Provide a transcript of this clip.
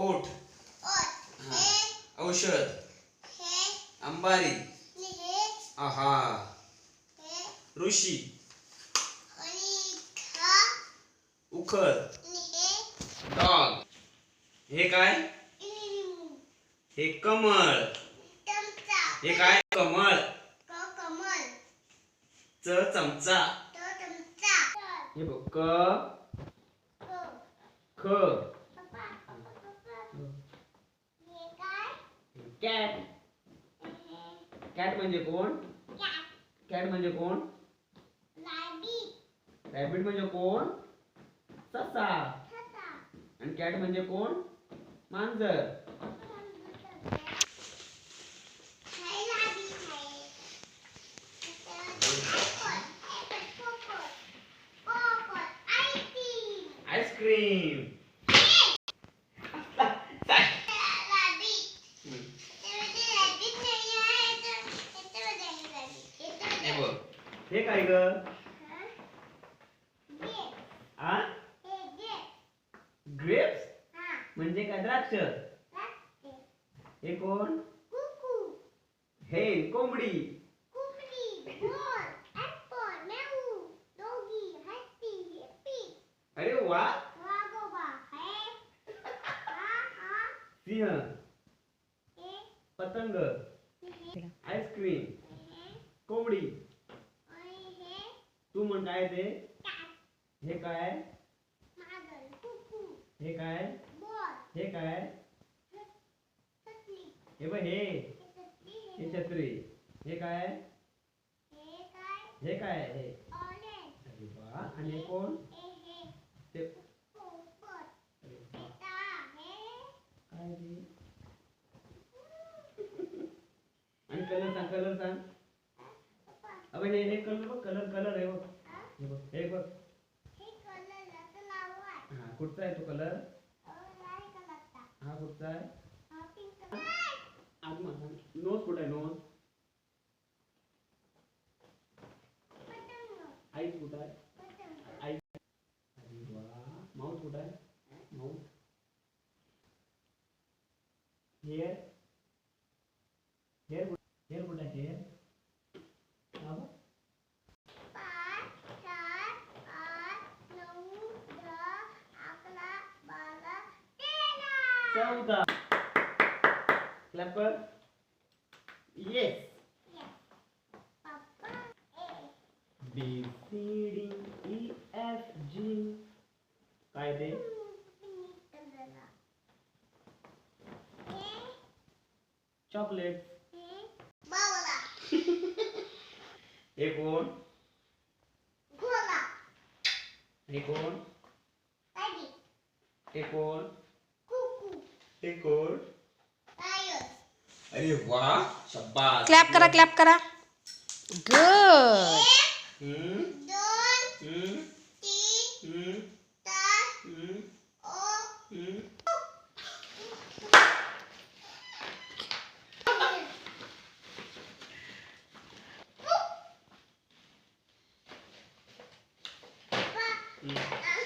ओठ हा. औषध. अंबारी आहा. ऋषी. उखळ. डॉग. हे काय? हे कमळ. हे काय? कमळ. च चमचा. हे बघ क. ख. कॅट कॅट म्हणजे कोण? कॅट म्हणजे कोण? रॅबिट म्हणजे कोण? ससा. आणि कॅट म्हणजे कोण? मांजर. आईस्क्रीम हे बघ हे काय ग आ ग्रेप्स म्हणजे काय द्राक्ष हे कोण हे कोंबडी अरे वा सिंह पतंग आईस्क्रीम कोंबडी तू म्हण काय ते? हे काय? हे काय? हे काय? हे बघ हे. हे छत्री हे. काय? हे काय? हे अरे वा. आणि हे कोण? ते आणि कलर सांग कलर सांग. अबे हे हे कलर बघ कलर कलर आहे बघ. हे बघ हे बघ. हा कुठचा आहे तो कलर हा कुठचा आहे? नोज कुठं आहे नोज आईज कुठं आहे? चौदा clap yes B C D E F G काय ते चॉकलेट हे कोण हे कोण हे कोण अरे वा शब्बास क्लॅप करा क्लॅप करा। गुड हम्म हम्म हम्म हम्म हम्म हम्म